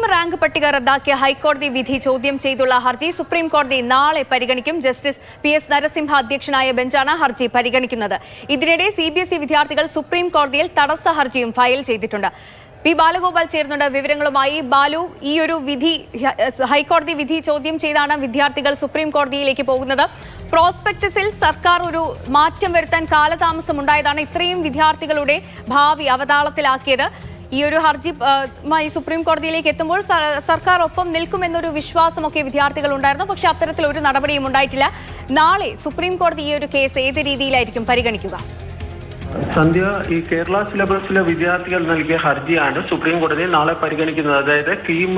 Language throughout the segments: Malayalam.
കീം റാങ്ക് പട്ടിക റദ്ദാക്കിയ ഹൈക്കോടതി വിധി ചോദ്യം ചെയ്തുള്ള ഹർജി സുപ്രീം കോടതി നാളെ പരിഗണിക്കും. ജസ്റ്റിസ് പി എസ് നരസിംഹ അധ്യക്ഷനായ ബെഞ്ചാണ് ഹർജി പരിഗണിക്കുന്നത്. ഇതിനിടെ സി ബി എസ് ഇ വിദ്യാർത്ഥികൾ സുപ്രീം കോടതിയിൽ തടസ്സ ഹർജിയും ഫയൽ ചെയ്തിട്ടുണ്ട്. പി ബാലഗോപാൽ ചേരുന്നുണ്ട് വിവരങ്ങളുമായി. ബാലു ഈ ഒരു വിധി ഹൈക്കോടതി വിധി ചോദ്യം ചെയ്താണ് വിദ്യാർത്ഥികൾ സുപ്രീം കോടതിയിലേക്ക് പോകുന്നത്. പ്രോസ്പെക്ടസിൽ സർക്കാർ ഒരു മാറ്റം വരുത്താൻ കാലതാമസം ഉണ്ടായതാണ് ഇത്രയും വിദ്യാർത്ഥികളുടെ ഭാവി അവതാളത്തിലാക്കിയത്. ഈ ഒരു ഹർജി ആ, മായി സുപ്രീം കോടതിയിലേക്ക് എത്തുമ്പോൾ സർക്കാർ ഒപ്പം നിൽക്കുമെന്നൊരു വിശ്വാസമൊക്കെ വിദ്യാർത്ഥികൾ ഉണ്ടായിരുന്നു പക്ഷെ അത്തരത്തിൽ ഒരു നടപടിയും ഉണ്ടായിട്ടില്ല. നാളെ സുപ്രീം കോടതി ഈ ഒരു കേസ് ഏത് രീതിയിലായിരിക്കും പരിഗണിക്കുക? സന്ധ്യ ഈ കേരള സിലബസിലെ വിദ്യാർത്ഥികൾ നൽകിയ ഹർജിയാണ് സുപ്രീം കോടതി നാളെ പരിഗണിക്കുന്നത്. അതായത് കീം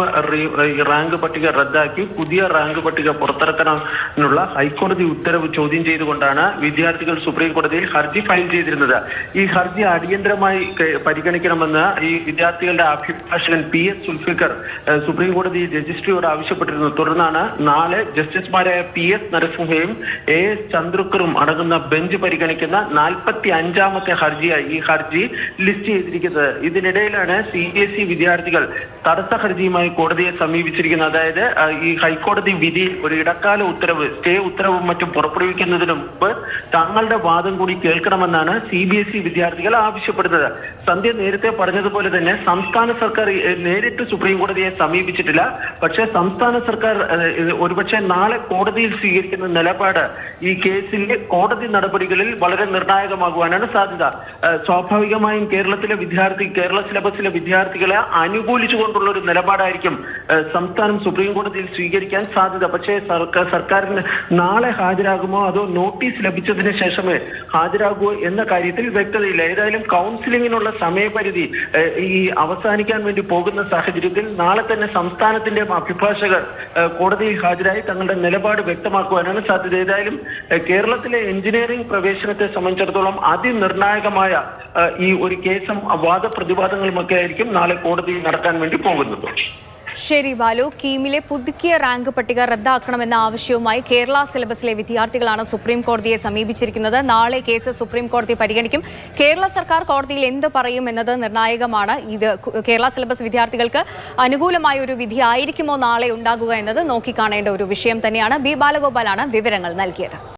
റാങ്ക് പട്ടിക റദ്ദാക്കി പുതിയ റാങ്ക് പട്ടിക പുറത്തിറക്കണമെന്നുള്ള ഹൈക്കോടതി ഉത്തരവ് ചോദ്യം ചെയ്തുകൊണ്ടാണ് വിദ്യാർത്ഥികൾ സുപ്രീം കോടതിയിൽ ഹർജി ഫയൽ ചെയ്തിരുന്നത്. ഈ ഹർജി അടിയന്തരമായി പരിഗണിക്കണമെന്ന് ഈ വിദ്യാർത്ഥികളുടെ അഭിഭാഷകൻ പി എസ് സുൽഫിക്കർ സുപ്രീം കോടതി രജിസ്ട്രിയോട് ആവശ്യപ്പെട്ടിരുന്നു. തുടർന്നാണ് നാളെ ജസ്റ്റിസുമാരായ പി എസ് നരസിംഹയും എ എസ് ചന്ദ്രക്കറും അടങ്ങുന്ന ബെഞ്ച് പരിഗണിക്കുന്ന നാൽപ്പത്തി അഞ്ചാമത്തെ ഹർജിയായി ഈ ഹർജി ലിസ്റ്റ് ചെയ്തിരിക്കുന്നത്. ഇതിനിടയിലാണ് സി ബി എസ് ഇ വിദ്യാർത്ഥികൾ തടസ്സ ഹർജിയുമായി കോടതിയെ സമീപിച്ചിരിക്കുന്നത്. അതായത് ഈ ഹൈക്കോടതി വിധി ഒരു ഇടക്കാല ഉത്തരവ് സ്റ്റേ ഉത്തരവും മറ്റും പുറപ്പെടുവിക്കുന്നതിന് മുമ്പ് തങ്ങളുടെ വാദം കൂടി കേൾക്കണമെന്നാണ് സി ബി എസ് ഇ വിദ്യാർത്ഥികൾ ആവശ്യപ്പെടുന്നത്. സന്ധ്യ നേരത്തെ പറഞ്ഞതുപോലെ തന്നെ സംസ്ഥാന സർക്കാർ നേരിട്ട് സുപ്രീം കോടതിയെ സമീപിച്ചിട്ടില്ല. പക്ഷേ സംസ്ഥാന സർക്കാർ ഒരുപക്ഷെ നാളെ കോടതിയിൽ സ്വീകരിക്കുന്ന നിലപാട് ഈ കേസിലെ കോടതി നടപടികളിൽ വളരെ നിർണായകമാകുവാനാണ് സാധ്യത. ഏഹ്, സ്വാഭാവികമായും കേരളത്തിലെ വിദ്യാർത്ഥി കേരള സിലബസിലെ വിദ്യാർത്ഥികളെ അനുകൂലിച്ചുകൊണ്ടുള്ള ഒരു നിലപാടായിരിക്കും സംസ്ഥാനം സുപ്രീം കോടതിയിൽ സ്വീകരിക്കാൻ സാധ്യത. പക്ഷേ സർക്കാർ സർക്കാരിന് നാളെ ഹാജരാകുമോ? അതോ നോട്ടീസ് ലഭിച്ചതിന് ശേഷമേ ഹാജരാകുമോ എന്ന കാര്യത്തിൽ വ്യക്തതയില്ല. ഏതായാലും കൗൺസിലിങ്ങിനുള്ള സമയപരിധി ഈ അവസാനിക്കാൻ വേണ്ടി പോകുന്ന സാഹചര്യത്തിൽ നാളെ തന്നെ സംസ്ഥാനത്തിന്റെ അഭിഭാഷകർ കോടതിയിൽ ഹാജരായി തങ്ങളുടെ നിലപാട് വ്യക്തമാക്കുവാനാണ് സാധ്യത. ഏതായാലും കേരളത്തിലെ എഞ്ചിനീയറിംഗ് പ്രവേശനത്തെ സംബന്ധിച്ചിടത്തോളം അതിനിർണായകമായ ഏഹ്, ഈ ഒരു കേസും വാദപ്രതിവാദങ്ങളുമൊക്കെ ആയിരിക്കും നാളെ കോടതി നടക്കാൻ വേണ്ടി പോകുന്നത്. ശരി ബാലു. കീമിലെ പുതുക്കിയ റാങ്ക് പട്ടിക റദ്ദാക്കണമെന്ന ആവശ്യവുമായി കേരള സിലബസിലെ വിദ്യാർത്ഥികളാണ് സുപ്രീം കോടതിയെ സമീപിച്ചിരിക്കുന്നത്. നാളെ കേസ് സുപ്രീം കോടതി പരിഗണിക്കും. കേരള സർക്കാർ കോടതിയിൽ എന്ത് പറയും എന്നത് നിർണായകമാണ്. ഇത് കേരള സിലബസ് വിദ്യാർത്ഥികൾക്ക് അനുകൂലമായ ഒരു വിധി ആയിരിക്കുമോ നാളെ ഉണ്ടാകുക എന്നത് നോക്കിക്കാണേണ്ട ഒരു വിഷയം തന്നെയാണ്. ബി ബാലഗോപാലാണ് വിവരങ്ങൾ നൽകിയത്.